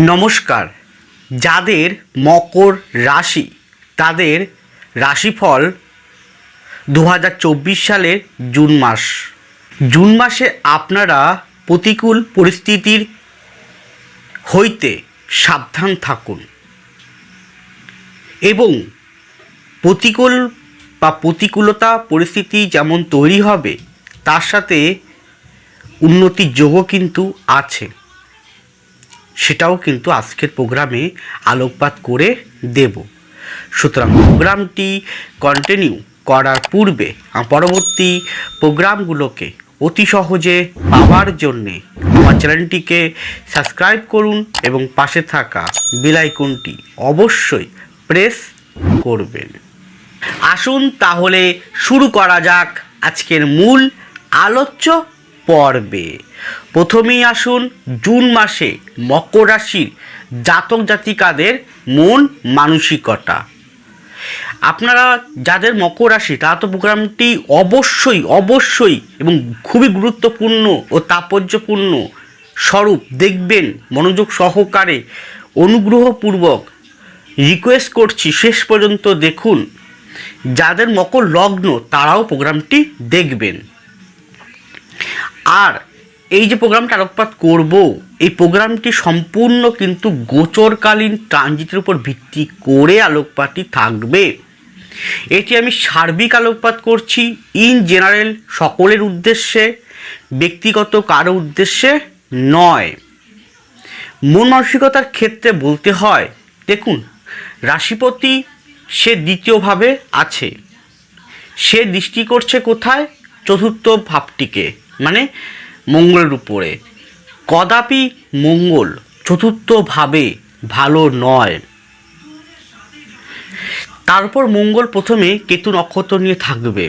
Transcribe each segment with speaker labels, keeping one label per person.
Speaker 1: নমস্কার। যাদের মকর রাশি, তাদের রাশিফল দু হাজার চব্বিশ সালের জুন মাস। জুন মাসে আপনারা প্রতিকূল পরিস্থিতির হইতে সাবধান থাকুন এবং প্রতিকূল বা প্রতিকূলতা পরিস্থিতি যেমন তৈরি হবে, তার সাথে উন্নতির যোগও কিন্তু আছে। সেটাও কিন্তু আজকের প্রোগ্রামে আলোকপাত করে দেব। সুতরাং প্রোগ্রামটি কন্টিনিউ করার পূর্বে পরবর্তী প্রোগ্রামগুলোকে অতি সহজে পাওয়ার জন্যে আমার চ্যানেলটিকে সাবস্ক্রাইব করুন এবং পাশে থাকা বেল আইকনটি অবশ্যই প্রেস করবেন। আসুন তাহলে শুরু করা যাক আজকের মূল আলোচ্য পর্বে। প্রথমেই আসুন জুন মাসে মকর রাশির জাতক জাতিকাদের মন মানসিকতা। আপনারা যাদের মকর রাশি, তারা তো প্রোগ্রামটি অবশ্যই অবশ্যই এবং খুবই গুরুত্বপূর্ণ ও তাৎপর্যপূর্ণ স্বরূপ দেখবেন, মনোযোগ সহকারে অনুগ্রহপূর্বক রিকোয়েস্ট করছি শেষ পর্যন্ত দেখুন। যাদের মকর লগ্ন, তারাও প্রোগ্রামটি দেখবেন। আর এই যে প্রোগ্রামটা আলোকপাত করব, এই প্রোগ্রামটি সম্পূর্ণ কিন্তু গোচরকালীন ট্রানজিটের উপর ভিত্তি করে আলোকপাতটি থাকবে। এটি আমি সার্বিক আলোকপাত করছি, ইন জেনারেল সকলের উদ্দেশ্যে, ব্যক্তিগত কারও উদ্দেশ্যে নয়। মন মানসিকতার ক্ষেত্রে বলতে হয়, দেখুন, রাশিপতি সে দ্বিতীয়ভাবে আছে। সে দৃষ্টি করছে কোথায়? চতুর্থ ভাবটিকে মানে মঙ্গলের উপরে। কদাপি মঙ্গল চতুর্থভাবে ভালো নয়। তারপর মঙ্গল প্রথমে কেতু নক্ষত্র নিয়ে থাকবে।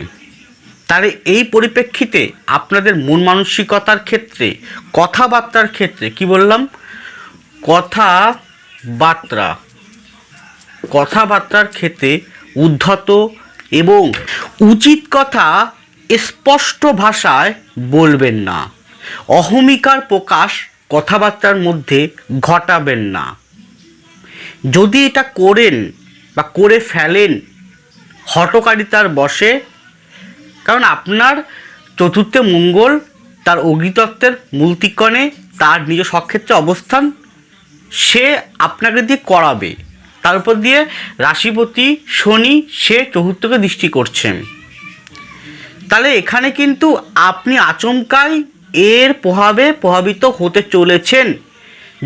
Speaker 1: তাহলে এই পরিপ্রেক্ষিতে আপনাদের মন মানসিকতার ক্ষেত্রে, কথাবার্তার ক্ষেত্রে, কি বললাম? কথাবার্তা কথাবার্তার ক্ষেত্রে উদ্ধত এবং উচিত কথা স্পষ্ট ভাষায় বলবেন না। অহমিকার প্রকাশ কথাবার্তার মধ্যে ঘটাবেন না। যদি এটা করেন বা করে ফেলেন হটকারিতার বসে কারণ আপনার চতুর্থে মঙ্গল, তার অগ্নিতত্ত্বের মূলতিকণে তার নিজ সক্ষেত্রে অবস্থান, সে আপনাকে দিয়ে করাবে। তার উপর দিয়ে রাশিপতি শনি, সে চতুর্থকে দৃষ্টি করছেন। তাহলে এখানে কিন্তু আপনি আচমকাই এর প্রভাবে প্রভাবিত হতে চলেছেন।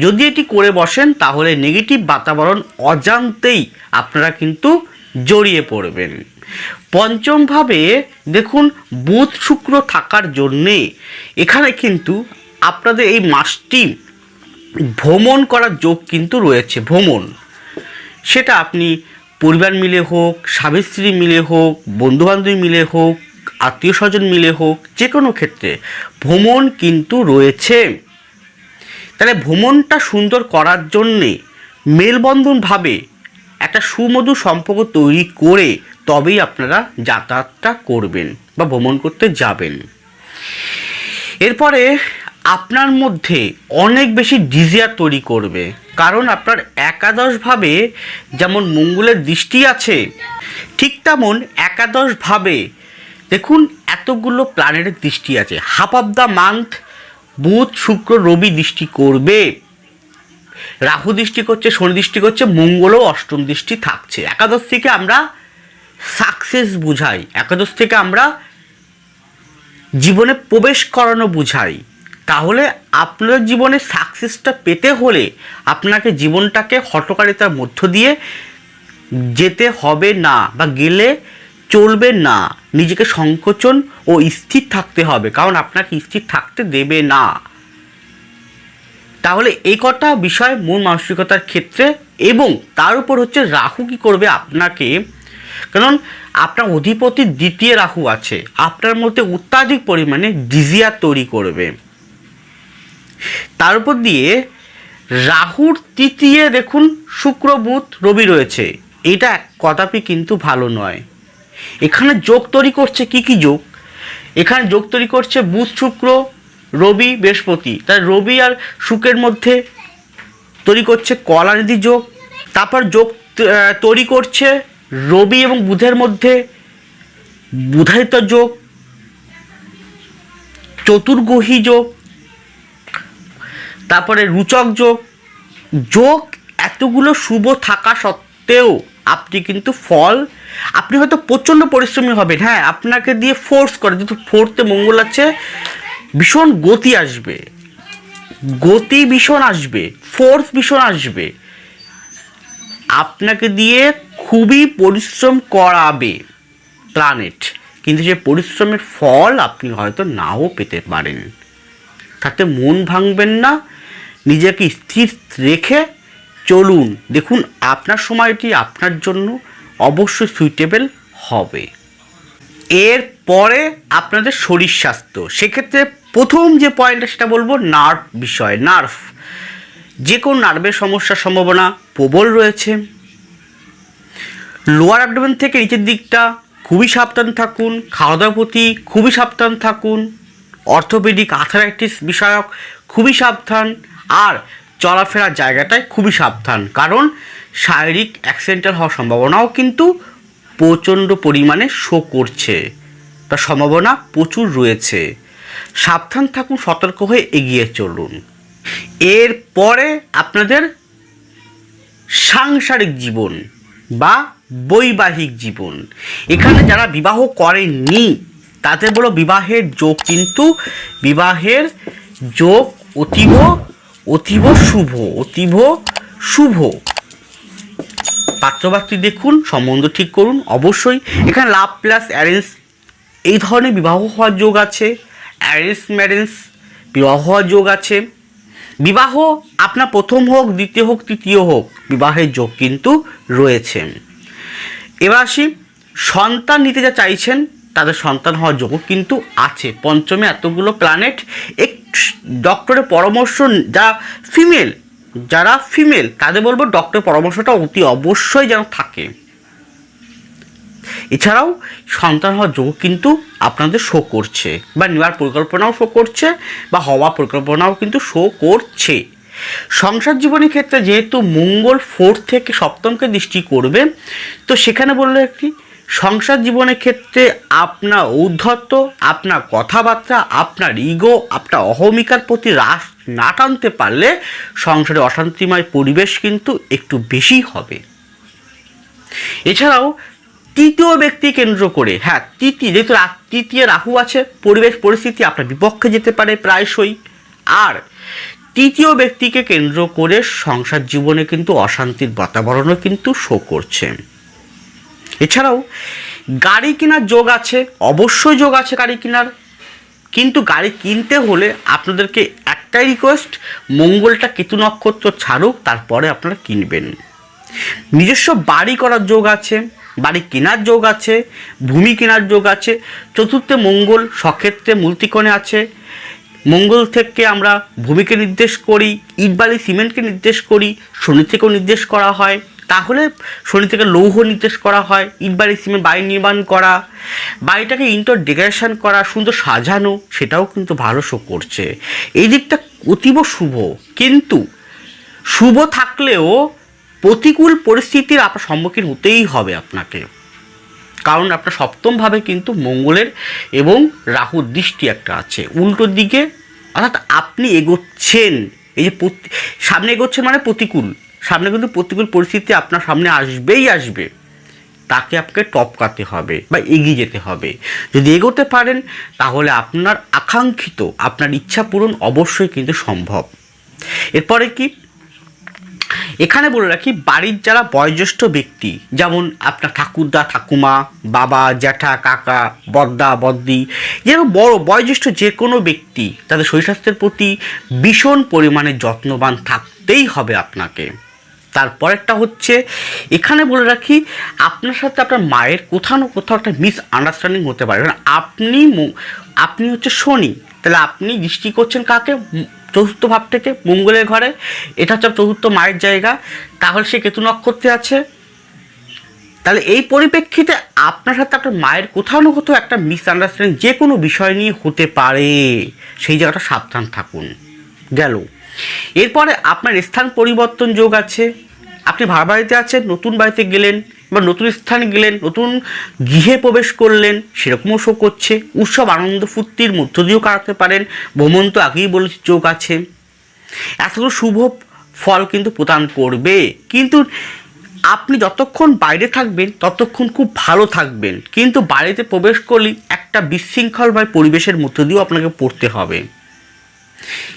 Speaker 1: যদি এটি করে বসেন, তাহলে নেগেটিভ বাতাবরণ অজান্তেই আপনারা কিন্তু জড়িয়ে পড়বেন। পঞ্চমভাবে দেখুন, বুধ শুক্র থাকার জন্যে এখানে কিন্তু আপনাদের এই মাসটি ভ্রমণ করার যোগ কিন্তু রয়েছে, ভ্রমণ। সেটা আপনি পরিবার মিলে হোক স্বামী স্ত্রী মিলে হোক, বন্ধুবান্ধবী মিলে হোক আত্মীয় স্বজন মিলে হোক যে কোনো ক্ষেত্রে। ভ্রমণ কিন্তু রয়েছে। তাহলে ভ্রমণটা সুন্দর করার জন্যে মেলবন্ধনভাবে একটা সুমধুর সম্পর্ক তৈরি করে তবেই আপনারা যাতায়াতটা করবেন বা ভ্রমণ করতে যাবেন। এরপরে আপনার মধ্যে অনেক বেশি ডিজিয়ার তৈরি করবে। কারণ আপনার একাদশভাবে যেমন মঙ্গলের দৃষ্টি আছে, ঠিক তেমন একাদশভাবে দেখুন, এতগুলো প্ল্যানেটের দৃষ্টি আছে। হাফ অফ দ্য মান্থ বুধ, শুক্র, রবি দৃষ্টি করবে। রাহু দৃষ্টি করছে, শনি দৃষ্টি করছে, মঙ্গলও অষ্টম দৃষ্টি থাকছে। একাদশ থেকে আমরা সাকসেস বুঝাই। একাদশ থেকে আমরা জীবনে প্রবেশ করানো বুঝাই। তাহলে আপনার জীবনে সাকসেসটা পেতে হলে আপনাকে জীবনটাকে হটকারিতার মধ্য দিয়ে যেতে হবে না, বা গেলে চলবে না। নিজেকে সংকোচন ও স্থির থাকতে হবে, কারণ আপনাকে স্থির থাকতে দেবে না। তাহলে এই কটা বিষয় মন মানসিকতার ক্ষেত্রে এবং তার উপর হচ্ছে রাহু কি করবে আপনাকে? কারণ আপনার অধিপতি দ্বিতীয় রাহু আছে, আপনার মধ্যে অত্যাধিক পরিমাণে ডিজিয়ার তৈরি করবে। তার উপর দিয়ে রাহুর তৃতীয় দেখুন, শুক্র, বুধ, রবি রয়েছে। এটা কদাপি কিন্তু ভালো নয়। এখানে যোগ তৈরি করছে কি কি যোগ? এখানে যোগ তৈরি করছে বুধ, শুক্র, রবি, বৃহস্পতি। তাই রবি আর শুক্রের মধ্যে তৈরি করছে কলানিধি যোগ। তারপর যোগ তৈরি করছে রবি এবং বুধের মধ্যে বুধায়িত যোগ চতুর্গ্রহী যোগ, তারপরে রুচক যোগ। যোগ এতগুলো শুভ থাকা সত্ত্বেও আপনি কিন্তু ফল, আপনি হয়তো প্রচণ্ড পরিশ্রমী হবেন হ্যাঁ আপনাকে দিয়ে ফোর্স করে, যেহেতু ফোর্থে মঙ্গল আছে, ভীষণ গতি আসবে। গতি ভীষণ আসবে ফোর্স ভীষণ আসবে। আপনাকে দিয়ে খুবই পরিশ্রম করাবে প্ল্যানেট কিন্তু সে পরিশ্রমের ফল আপনি হয়তো নাও পেতে পারেন। তাতে মন ভাঙবেন না, নিজেকে স্থির রেখে চলুন দেখুন আপনার সময়টি আপনার জন্য অবশ্যই সুইটেবল হবে। এর পরে আপনাদের শরীর স্বাস্থ্য। সেক্ষেত্রে প্রথম যে পয়েন্টটা সেটা বলব নার্ভ বিষয়। নার্ভ যে কোনো নার্ভের সমস্যার সম্ভাবনা প্রবল রয়েছে। লোয়ার অ্যাবডোমেন থেকে নিচের দিকটা খুবই সাবধান থাকুন। খাওয়া দাওয়ার প্রতি খুবই সাবধান থাকুন। অর্থোপেডিক আথারাইটিস বিষয়ক খুবই সাবধান। আর চলাফেরার জায়গাটায় খুবই সাবধান। কারণ শারীরিক অ্যাক্সিডেন্টাল হওয়ার সম্ভাবনাও কিন্তু প্রচণ্ড পরিমাণে শো করছে। তার সম্ভাবনা প্রচুর রয়েছে। সাবধান থাকুন, সতর্ক হয়ে এগিয়ে চলুন। এরপরে আপনাদের সাংসারিক জীবন বা বৈবাহিক জীবন। এখানে যারা বিবাহ করেননি, তাদের বলো বিবাহের যোগ কিন্তু বিবাহের যোগ অতীব অতীব শুভ অতীব শুভ। পাত্রপাত্রী দেখুন, সম্বন্ধ ঠিক করুন। অবশ্যই এখানে লাভ প্লাস অ্যারেঞ্জ, এই ধরনের বিবাহ হওয়ার যোগ আছে। অ্যারেঞ্জ ম্যারেঞ্জ, বিবাহ হওয়ার যোগ আছে। বিবাহ আপনার প্রথম হোক, দ্বিতীয় হোক, তৃতীয় হোক, বিবাহের যোগ কিন্তু রয়েছে। এবার আসি, সন্তান নিতে যা চাইছেন, তাদের সন্তান হওয়ার যোগও কিন্তু আছে। পঞ্চমে এতগুলো প্ল্যানেট এক ডক্টরের পরামর্শ যা ফিমেল, যারা ফিমেল, তাদের বলব ডক্টরের পরামর্শটা অতি অবশ্যই যেন থাকে। এছাড়াও সন্তান হওয়ার যোগ কিন্তু আপনাদের শো করছে, বা নেওয়ার পরিকল্পনাও শো করছে, বা হওয়া পরিকল্পনাও কিন্তু শো করছে। সংসার জীবনের ক্ষেত্রে যেহেতু মঙ্গল ফোর্থ থেকে সপ্তমকে দৃষ্টি করবে, তো সেখানে বলল একটি সংসার জীবনের ক্ষেত্রে আপনার ঔদ্ধত্য আপনার কথাবার্তা, আপনার ইগো, আপনার অহমিকার প্রতি হ্রাস না টানতে পারলে সংসারে অশান্তিময় পরিবেশ কিন্তু একটু বেশি হবে। এছাড়াও তৃতীয় ব্যক্তি কেন্দ্র করে হ্যাঁ তৃতীয় যেহেতু তৃতীয় রাহু আছে, পরিবেশ পরিস্থিতি আপনার বিপক্ষে যেতে পারে প্রায়শই। আর তৃতীয় ব্যক্তিকে কেন্দ্র করে সংসার জীবনে কিন্তু অশান্তির বাতাবরণও কিন্তু শো করছে। এছাড়াও গাড়ি কেনার যোগ আছে, অবশ্যই যোগ আছে গাড়ি কেনার। কিন্তু গাড়ি কিনতে হলে আপনাদেরকে একটাই রিকোয়েস্ট মঙ্গলটা কেতু নক্ষত্র ছাড়ুক, তারপরে আপনারা কিনবেন। নিজস্ব বাড়ি করার যোগ আছে, বাড়ি কেনার যোগ আছে, ভূমি কেনার যোগ আছে, চতুর্থে মঙ্গল, সক্ষেত্রে মূলতিকোণে আছে। মঙ্গল থেকে আমরা ভূমিকে নির্দেশ করি ইটবালি সিমেন্টকে নির্দেশ করি, শনি থেকেও নির্দেশ করা হয়। তাহলে শনি থেকে লৌহ নির্দেশ করা হয় ইটবালি সিমেন্ট বাড়ি নির্মাণ করা, বাড়িটাকে ইন্টার ডেকোরেশন করা, সুন্দর সাজানো, সেটাও কিন্তু ভালো শো করছে। এই দিকটা অতীব শুভ, কিন্তু শুভ থাকলেও প্রতিকূল পরিস্থিতির আপনার সম্মুখীন হতেই হবে আপনাকে। কারণ আপনার সপ্তমভাবে কিন্তু মঙ্গলের এবং রাহুর দৃষ্টি একটা আছে। উল্টো দিকে অর্থাৎ আপনি এগোচ্ছেন, এই যে সামনে এগোচ্ছেন মানে প্রতিকূল। সামনে কিন্তু প্রতিকূল পরিস্থিতি আপনার সামনে আসবেই আসবে। তাকে আপনাকে টপকাতে হবে বা এগিয়ে যেতে হবে। যদি এগোতে পারেন, তাহলে আপনার আকাঙ্ক্ষিত, আপনার ইচ্ছা পূরণ অবশ্যই কিন্তু সম্ভব। এরপরে কি? এখানে বলে রাখি, বাড়ির যারা বয়োজ্যেষ্ঠ ব্যক্তি, যেমন আপনার ঠাকুরদা, ঠাকুমা, বাবা, জ্যাঠা, কাকা বদ্দা বদ্দি যেরকম বড়, বয়োজ্যেষ্ঠ যে কোনো ব্যক্তি, তাদের শরীর স্বাস্থ্যের প্রতি ভীষণ পরিমাণে যত্নবান থাকতেই হবে আপনাকে। তারপরেরটা হচ্ছে, এখানে বলে রাখি, আপনার সাথে আপনার মায়ের কোথাও না কোথাও একটা মিস আন্ডারস্ট্যান্ডিং হতে পারে। কারণ আপনি আপনি হচ্ছে শনি, তাহলে আপনি দৃষ্টি করছেন কাকে? চতুর্থ ভাব থেকে মঙ্গলের ঘরে, এটা হচ্ছে চতুর্থ মায়ের জায়গা, তাহলে সে কেতু নক্ষত্রে আছে। তাহলে এই পরিপ্রেক্ষিতে আপনার সাথে আপনার মায়ের কোথাও না কোথাও একটা মিসআন্ডারস্ট্যান্ডিং যে কোনো বিষয় নিয়ে হতে পারে। সেই জায়গাটা সাবধান থাকুন। গেল। এরপরে আপনার স্থান পরিবর্তন যোগ আছে। আপনি ভাড়া বাড়িতে আছেন, নতুন বাড়িতে গেলেন, বা নতুন স্থানে গেলেন, নতুন গৃহে প্রবেশ করলেন, সেরকমও শো করছে উৎসব আনন্দ ফুর্তির মধ্য দিয়েও কাটাতে পারেন। ভ্রমণ তো আগেই বলেছি, চোখ আছে। এতগুলো শুভ ফল কিন্তু প্রদান করবে। কিন্তু আপনি যতক্ষণ বাইরে থাকবেন, ততক্ষণ খুব ভালো থাকবেন। কিন্তু বাড়িতে প্রবেশ করলেই একটা বিশৃঙ্খল বা পরিবেশের মধ্য দিয়েও আপনাকে পড়তে হবে।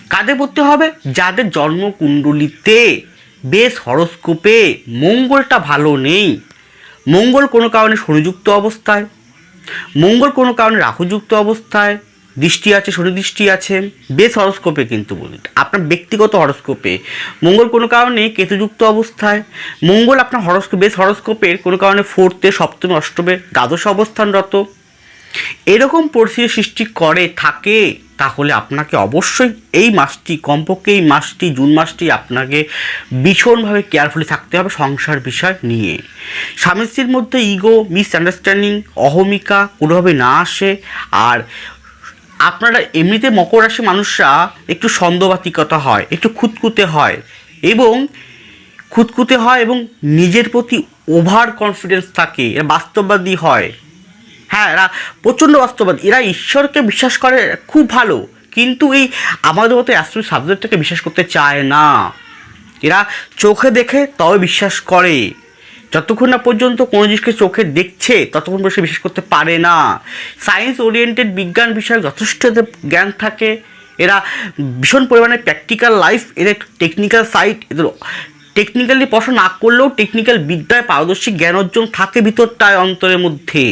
Speaker 1: কাদের পড়তে হবে যাদের জন্মকুণ্ডলিতে। বেশ হরস্কোপে মঙ্গলটা ভালো নেই। মঙ্গল কোনো কারণে শনিযুক্ত অবস্থায়, মঙ্গল কোনো কারণে রাহুযুক্ত অবস্থায়, দৃষ্টি আছে শনি দৃষ্টি আছে, বেশ হরস্কোপে কিন্তু বলি। আপনার ব্যক্তিগত হরস্কোপে, মঙ্গল কোনো কারণে কেতুযুক্ত অবস্থায়, মঙ্গল আপনার হরস্কোপ বেশ হরস্কোপের কোনো কারণে ফোর্থে, সপ্তমে, অষ্টমে দ্বাদশ অবস্থানরত। এরকম পরিস্থিতি সৃষ্টি করে, থাকে তাহলে আপনাকে অবশ্যই এই মাসটি, কমপক্ষে এই মাসটি, জুন মাসটি আপনাকে ভীষণভাবে কেয়ারফুলি থাকতে হবে সংসার বিষয় নিয়ে। স্বামী মধ্যে ইগো মিসআন্ডারস্ট্যান্ডিং অহমিকা কোনোভাবে না আসে। আর আপনারা এমনিতে মকর রাশি মানুষরা একটু সন্দেহবাতিকতা হয়, একটু খুঁতকুতে হয় এবং খুঁতকুতে হয় এবং নিজের প্রতি ওভার কনফিডেন্স থাকে বাস্তববাদী হয়। হ্যাঁ এরা প্রচণ্ড বাস্তববাদী। এরা ঈশ্বরকে বিশ্বাস করে খুব ভালো, কিন্তু এই আমাদের মতো অ্যাস্ট্রো সাবজেক্টটাকে বিশ্বাস করতে চায় না। এরা চোখে দেখে তবে বিশ্বাস করে। যতক্ষণ না পর্যন্ত কোনো জিনিসকে চোখে দেখছে, ততক্ষণ পর্যন্ত বিশ্বাস করতে পারে না। সায়েন্স ওরিয়েন্টেড বিজ্ঞান বিষয়ে যথেষ্ট জ্ঞান থাকে। এরা ভীষণ পরিমাণে প্র্যাকটিক্যাল লাইফ এদের টেকনিক্যাল সাইট এদের টেকনিক্যালি পড়াশোনা না করলেও টেকনিক্যাল বিদ্যায় পারদর্শী জ্ঞান অর্জন থাকে ভিতরটায়, অন্তরের মধ্যে।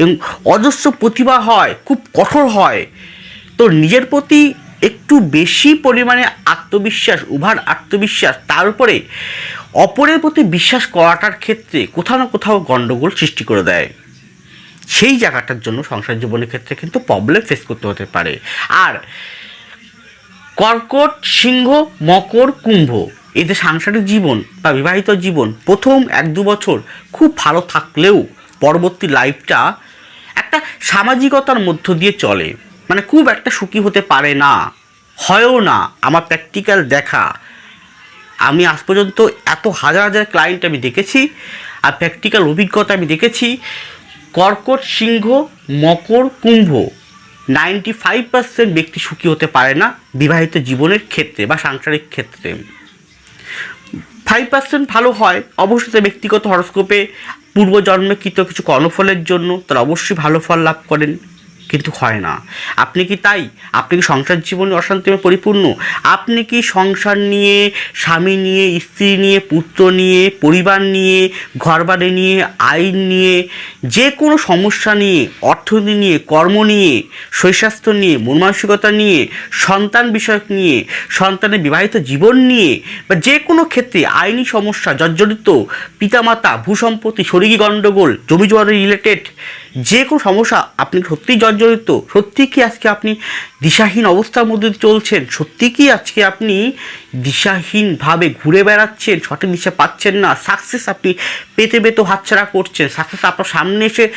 Speaker 1: এবং অজস্র প্রতিভা হয়, খুব কঠোর হয়। তো নিজের প্রতি একটু বেশি পরিমাণে আত্মবিশ্বাস, উভার আত্মবিশ্বাস, তার উপরে অপরের প্রতি বিশ্বাস করাটার ক্ষেত্রে কোথাও না কোথাও গণ্ডগোল সৃষ্টি করে দেয়। সেই জায়গাটার জন্য সংসার জীবনের ক্ষেত্রে কিন্তু প্রবলেম ফেস করতে হতে পারে। আর কর্কট, সিংহ, মকর, কুম্ভ এদের সাংসারিক জীবন বা বিবাহিত জীবন, প্রথম এক দু বছর খুব ভালো থাকলেও পরবর্তী লাইফটা একটা সামাজিকতার মধ্য দিয়ে চলে। মানে খুব একটা সুখী হতে পারে না, হয়ও না, আমার প্র্যাকটিক্যাল দেখা। আমি আজ পর্যন্ত এত হাজার হাজার ক্লায়েন্ট আমি দেখেছি, আর প্র্যাকটিক্যাল অভিজ্ঞতা আমি দেখেছি, কর্কট সিংহ, মকর কুম্ভ নাইনটি ফাইভ পার্সেন্ট ব্যক্তি সুখী হতে পারে না বিবাহিত জীবনের ক্ষেত্রে বা সাংসারিক ক্ষেত্রে। ফাইভ পার্সেন্ট ভালো হয়, অবশ্যই ব্যক্তিগত হরস্কোপে পূর্বজন্মকৃত কিছু কর্মফলের জন্য তারা অবশ্যই ভালো ফল লাভ করেন। কিন্তু হয় না। আপনি কি তাই? আপনি কি সংসার জীবনে অশান্তিমে পরিপূর্ণ? আপনি কি সংসার নিয়ে, স্বামী নিয়ে, স্ত্রী নিয়ে, পুত্র নিয়ে, পরিবার নিয়ে, ঘরবাড়ি নিয়ে, আইন নিয়ে, যে কোনো সমস্যা নিয়ে, অর্থনীতি নিয়ে, কর্ম নিয়ে শৈশাস্ত্র নিয়ে, মনমানসিকতা নিয়ে, সন্তান বিষয়ক নিয়ে, সন্তানের বিবাহিত জীবন নিয়ে, বা যে কোনো ক্ষেত্রে আইনি সমস্যা, জর্জরিত, পিতামাতা, ভূসম্পত্তি শরীরী গণ্ডগোল জমি জমা রিলেটেড যে কোনো সমস্যা আপনি সত্যিই জর্জরিত সত্যি কি আজকে আপনি দিশাহীন অবস্থার মধ্যে চলছেন? সত্যি কি আজকে আপনি দিশাহীনভাবে ঘুরে বেড়াচ্ছেন, সঠিক দিশা পাচ্ছেন না? সাকসেস আপনি পেতে পেতে হাতছাড়া করছেন। সাকসেস আপনার সামনে এসে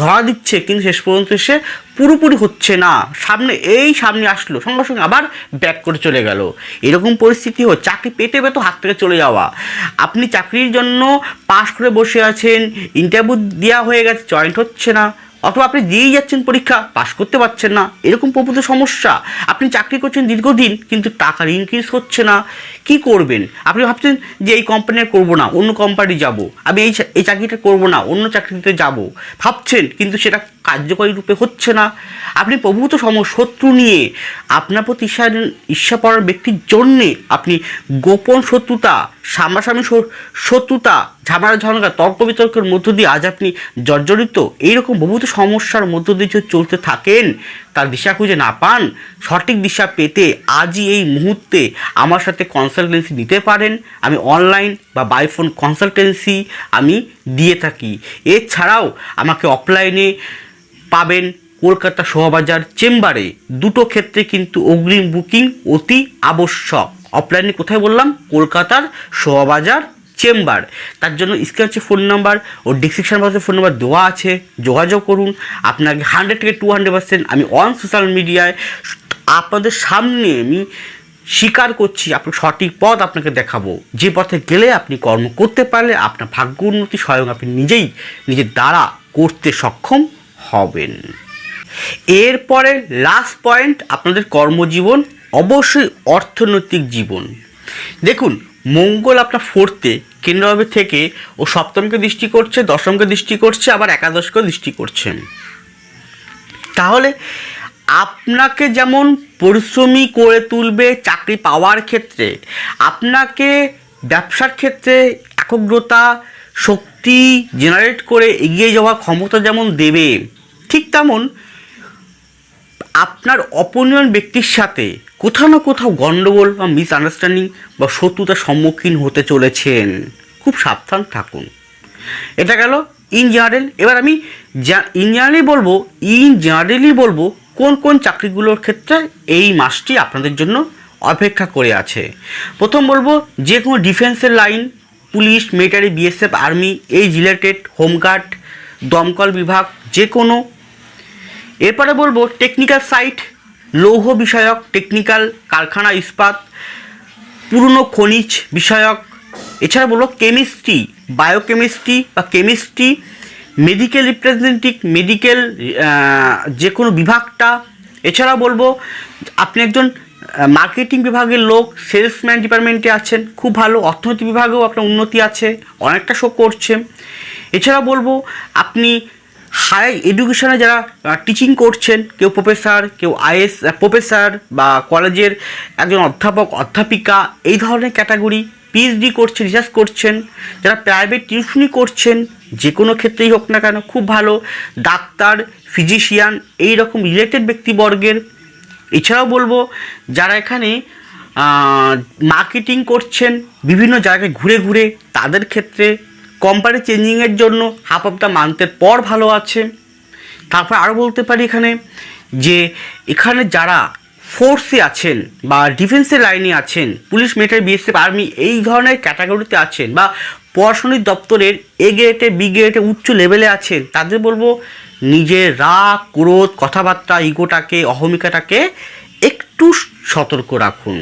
Speaker 1: ধরা দিচ্ছে, কিন্তু শেষ পর্যন্ত এসে পুরোপুরি হচ্ছে না। সামনে, এই সামনে আসলো, সঙ্গে সঙ্গে আবার ব্যাক করে চলে গেল। এরকম পরিস্থিতি হয়, চাকরি পেতে পেতে হাত থেকে চলে যাওয়া। আপনি চাকরির জন্য পাশ করে বসে আছেন ইন্টারভিউ দেওয়া হয়ে গেছে জয়েন্ট হচ্ছে না। অথবা আপনি দিয়েই যাচ্ছেন পরীক্ষা, পাশ করতে পারছেন না, এরকম প্রভূত সমস্যা। আপনি চাকরি করছেন দীর্ঘদিন, কিন্তু টাকার ইনক্রিজ হচ্ছে না। কি করবেন? আপনি ভাবছেন যে এই কোম্পানি করব না, অন্য কোম্পানি যাব। আমি এই এই চাকরিটা করব না, অন্য চাকরিতে যাব। ভাবছেন, কিন্তু সেটা কার্যকরী রূপে হচ্ছে না। আপনি প্রভূত সম শত্রু নিয়ে আপনার প্রতি ঈর্ষা পড়ার ব্যক্তির জন্যে আপনি গোপন শত্রুতা সামনাসামনি শত্রুতা, ঝামেলা ঝগড়া তর্ক বিতর্কের মধ্য দিয়ে আজ আপনি জর্জরিত, এইরকম বহুত সমস্যার মধ্য দিয়ে যদি চলতে থাকেন, তার দিশা খুঁজে না পান, সঠিক দিশা পেতে আজই এই মুহূর্তে আমার সাথে কনসালটেন্সি নিতে পারেন। আমি অনলাইন বা বাই ফোন কনসালটেন্সি আমি দিয়ে থাকি। এছাড়াও আমাকে অফলাইনে পাবেন কলকাতা শোভাবাজার চেম্বারে। দুটো ক্ষেত্রে কিন্তু অগ্রিম বুকিং অতি আবশ্যক। অফলাইনে কোথায় বললাম? কলকাতার শোভাবাজার চেম্বার। তার জন্য স্ক্রিন হচ্ছে ফোন নাম্বার ও ডিসক্রিপশন বক্সে ফোন নাম্বার দেওয়া আছে, যোগাযোগ করুন। আপনাকে হান্ড্রেড থেকে টু হান্ড্রেড পার্সেন্ট আমি অন সোশ্যাল মিডিয়ায় আপনাদের সামনে আমি স্বীকার করছি আপনার সঠিক পথ আপনাকে দেখাবো। যে পথে গেলে আপনি কর্ম করতে পারলে আপনার ভাগ্য উন্নতি স্বয়ং আপনি নিজেই নিজের দ্বারা করতে সক্ষম হবেন। এরপরে লাস্ট পয়েন্ট আপনাদের কর্মজীবন অবশ্যই অর্থনৈতিক জীবন। দেখুন, মঙ্গল আপনার ফোর্থে কেন্দ্রভাবে থেকে ও সপ্তমকে দৃষ্টি করছে, দশমকে দৃষ্টি করছে, আবার একাদশকে দৃষ্টি করছে তাহলে আপনাকে যেমন পরিশ্রমী করে তুলবে চাকরি পাওয়ার ক্ষেত্রে, আপনাকে ব্যবসার ক্ষেত্রে একগ্রতা, শক্তি জেনারেট করে এগিয়ে যাওয়ার ক্ষমতা যেমন দেবে, ঠিক তেমন আপনার অপনিয়ন ব্যক্তির সাথে কোথাও না কোথাও গণ্ডগোল বা মিসআন্ডারস্ট্যান্ডিং বা শত্রুতার সম্মুখীন হতে চলেছেন। খুব সাবধান থাকুন। এটা গেল ইন জেনারেল এবার আমি ইন জেনারেলি বলব ইন জেনারেলি বলব কোন কোন চাকরিগুলোর ক্ষেত্রে এই মাসটি আপনাদের জন্য অপেক্ষা করে আছে। প্রথম বলব যে কোনো ডিফেন্সের line police military BSF army এই রিলেটেড হোমগার্ড দমকল বিভাগ যে কোনো এরপরে বলব টেকনিক্যাল সাইট লৌহ বিষয়ক টেকনিক্যাল কারখানা ইস্পাত, পুরনো খনিজ বিষয়ক, এছাড়া বলব কেমিস্ট্রি বায়োকেমিস্ট্রি বা কেমিস্ট্রি মেডিকেল রিপ্রেজেন্টেটিভ মেডিকেল যে কোনো বিভাগটা। এছাড়া বলব, আপনি একজন মার্কেটিং বিভাগের লোক সেলসম্যান ডিপার্টমেন্টে আছেন, খুব ভালো, অর্থনীতি বিভাগেও আপনার উন্নতি আছে, অনেকটা শো করছে এছাড়া বলব, আপনি হাই এডুকেশনে যারা টিচিং করছেন, কেউ প্রফেসর কেউ আইএস প্রফেসর বা কলেজের একজন অধ্যাপক, অধ্যাপিকা, এই ধরনের ক্যাটাগরি পিএইচডি করছেন রিসার্চ করছেন, যারা প্রাইভেট টিউশনি করছেন যে কোনো ক্ষেত্রেই হোক না কেন, খুব ভালো, ডাক্তার ফিজিশিয়ান এই রকম রিলেটেড ব্যক্তিবর্গের। এছাড়াও বলব, যারা এখানে মার্কেটিং করছেন, বিভিন্ন জায়গায় ঘুরে ঘুরে, তাদের ক্ষেত্রে কোম্পানি চেঞ্জিংয়ের জন্য হাফ অফ দ্য মান্থের পর ভালো আছে। তারপর আরও বলতে পারি এখানে যে এখানে যারা ফোর্সে আছেন বা ডিফেন্সের লাইনে আছেন পুলিশ মিলিটারি বিএসএফ আর্মি এই ধরনের ক্যাটাগরিতে আছেন বা প্রশাসনিক দপ্তরের এ গ্রেডে বি গ্রেডে উচ্চ লেভেলে আছেন, তাদের বলব নিজের রাগ ক্রোধ, কথাবার্তা ইগোটাকে অহমিকাটাকে একটু সতর্ক রাখুন।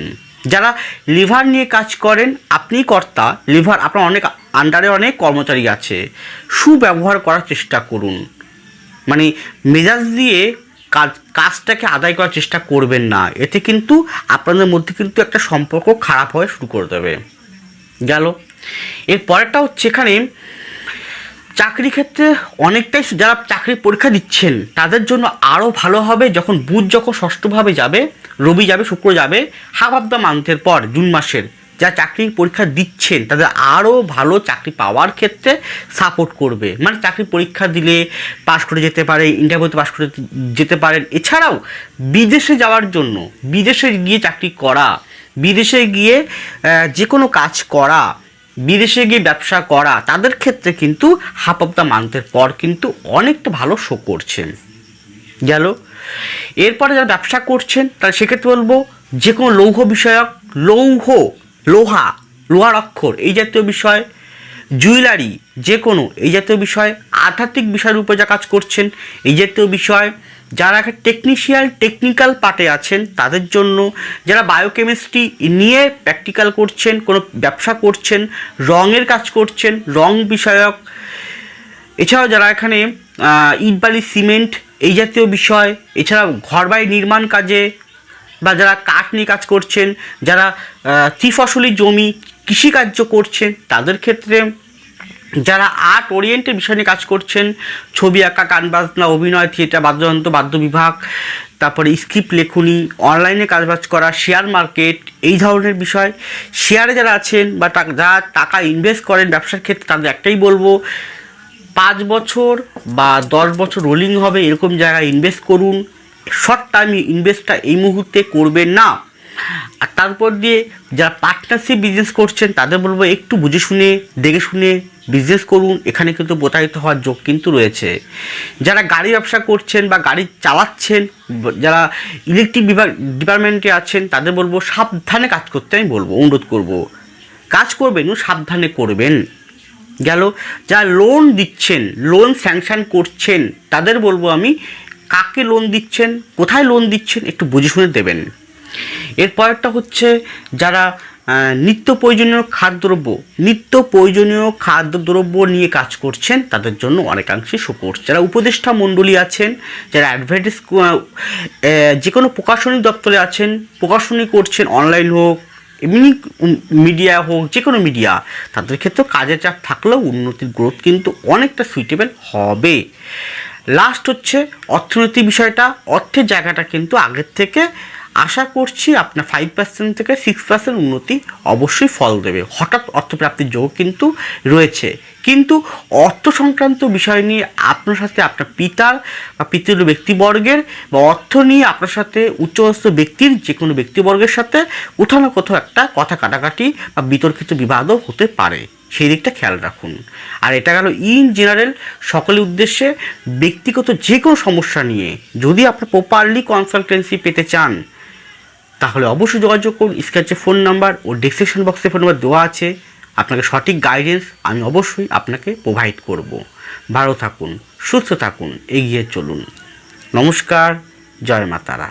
Speaker 1: যারা লিভার নিয়ে কাজ করেন, আপনি কর্তা লিভার আপনার অনেক আন্ডারে অনেক কর্মচারী আছে। সুব্যবহার করার চেষ্টা করুন। মানে মেজাজ দিয়ে কাজ, কাজটাকে আদায় করার চেষ্টা করবেন না। এতে কিন্তু আপনাদের মধ্যে কিন্তু একটা সম্পর্ক খারাপ হয়ে শুরু করে দেবে। গেল। এর পরেরটা হচ্ছে এখানে, চাকরি ক্ষেত্রে অনেকটাই যারা চাকরির পরীক্ষা দিচ্ছেন, তাদের জন্য আরও ভালো হবে যখন বুধ যখন ষষ্ঠভাবে যাবে, রবি যাবে, শুক্র যাবে, হাফ অফ দ্য মান্থের পর, জুন মাসের। যা চাকরির পরীক্ষা দিচ্ছেন, তাদের আরও ভালো চাকরি পাওয়ার ক্ষেত্রে সাপোর্ট করবে। মানে চাকরি পরীক্ষা দিলে পাশ করে যেতে পারে ইন্টারভিউতে পাশ করে যেতে পারেন। এছাড়াও বিদেশে যাওয়ার জন্য, বিদেশে গিয়ে চাকরি করা, বিদেশে গিয়ে যে কোনো কাজ করা, বিদেশে গিয়ে ব্যবসা করা, তাদের ক্ষেত্রে কিন্তু হাফ অফ দ্য মান্থের পর কিন্তু অনেকটা ভালো শো করছেন। গেল? এরপরে যারা ব্যবসা করছেন, তাহলে সেক্ষেত্রে বলব যে কোনো লৌহ বিষয়ক, লৌহ লোহা, লোহার অক্ষর, এই জাতীয় বিষয়, জুয়েলারি যে কোনো এই জাতীয় বিষয়, আধ্যাত্মিক বিষয়ের উপরে যা কাজ করছেন, এই জাতীয় বিষয়, যারা টেকনিশিয়াল টেকনিক্যাল পার্টে আছেন, তাদের জন্য যারা বায়োকেমিস্ট্রি নিয়ে প্র্যাকটিক্যাল করছেন, কোনো ব্যবসা করছেন, রঙের কাজ করছেন, রং বিষয়ক, এছাড়াও যারা এখানে ইট, বালি, সিমেন্ট, এই জাতীয় বিষয়, এছাড়াও ঘরবাড়ি নির্মাণ কাজে বা যারা কাঠ নিয়ে কাজ করছেন, যারা ত্রিফসলি জমি কৃষিকার্য করছেন, তাদের ক্ষেত্রে যারা আর্ট ওরিয়েন্টেড বিষয় নিয়ে কাজ করছেন, ছবি আঁকা, গান বাজনা, অভিনয় থিয়েটার বাদ্যযন্ত্র, বাদ্য বিভাগ, তারপরে স্ক্রিপ্ট লেখনি অনলাইনে কাজবাজ করা শেয়ার মার্কেট এই ধরনের বিষয় শেয়ারে যারা আছেন বা যারা টাকা ইনভেস্ট করেন ব্যবসার ক্ষেত্রে, তাদের একটাই বলব, পাঁচ বছর বা দশ বছর রোলিং হবে, এরকম জায়গায় ইনভেস্ট করুন শর্ট টাইমে ইনভেস্টটা এই মুহূর্তে করবেন না। আর তারপর দিয়ে যারা পার্টনারশিপ বিজনেস করছেন, তাদের বলব একটু বুঝে শুনে, দেখে শুনে বিজনেস করুন। এখানে কিন্তু প্রতারিত হওয়ার যোগ কিন্তু রয়েছে। যারা গাড়ি ব্যবসা করছেন বা গাড়ি চালাচ্ছেন, যারা ইলেকট্রিক বিভাগ ডিপার্টমেন্টে আছেন, তাদের বলব সাবধানে কাজ করতে আমি বলব, অনুরোধ করব। কাজ করবেন সাবধানে করবেন। গেল, যারা লোন দিচ্ছেন লোন স্যাংশন করছেন, তাদের বলব আমি কাকে লোন দিচ্ছেন, কোথায় লোন দিচ্ছেন একটু বুঝে শুনে দেবেন। এরপরেরটা হচ্ছে যারা নিত্য প্রয়োজনীয় খাদ্যদ্রব্য, নিত্য প্রয়োজনীয় খাদ্যদ্রব্য নিয়ে কাজ করছেন, তাদের জন্য অনেকাংশে সুপোর্ট যারা উপদেষ্টা মণ্ডলী আছেন, যারা অ্যাডভার্টাইজ যে কোনো প্রকাশনী দপ্তরে আছেন, প্রকাশনী করছেন অনলাইন হোক, এমনি মিডিয়া হোক যে কোনো মিডিয়া তাদের ক্ষেত্রে কাজের চাপ থাকলেও উন্নতির গ্রোথ কিন্তু অনেকটা সুইটেবল হবে। লাস্ট হচ্ছে অর্থনৈতিক বিষয়টা, অর্থের জায়গাটা কিন্তু আগের থেকে আশা করছি আপনার ফাইভ পার্সেন্ট থেকে সিক্স পার্সেন্ট উন্নতি অবশ্যই ফল দেবে। হঠাৎ অর্থপ্রাপ্তির যোগ কিন্তু রয়েছে। কিন্তু অর্থ সংক্রান্ত বিষয় নিয়ে আপনার সাথে আপনার পিতার বা পিতৃ ব্যক্তিবর্গের বা অর্থ নিয়ে আপনার সাথে উচ্চস্থ ব্যক্তির যে কোনো ব্যক্তিবর্গের সাথে কোথাও না কোথাও একটা কথা কাটাকাটি বা বিতর্কিত বিবাদও হতে পারে। সেই দিকটা খেয়াল রাখুন। আর এটা গেল ইন জেনারেল সকলের উদ্দেশ্যে ব্যক্তিগত যে কোনো সমস্যা নিয়ে। যদি আপনি প্রপারলি কনসালটেন্সি পেতে চান, তাহলে অবশ্যই যোগাযোগ করুন। স্ক্যাচে ফোন নাম্বার ও ডিসক্রিপশন বক্সে ফোন নাম্বার দেওয়া আছে। আপনাকে সঠিক গাইডেন্স আমি অবশ্যই আপনাকে প্রোভাইড করব। ভালো থাকুন, সুস্থ থাকুন, এগিয়ে চলুন। নমস্কার, জয় মাতারা।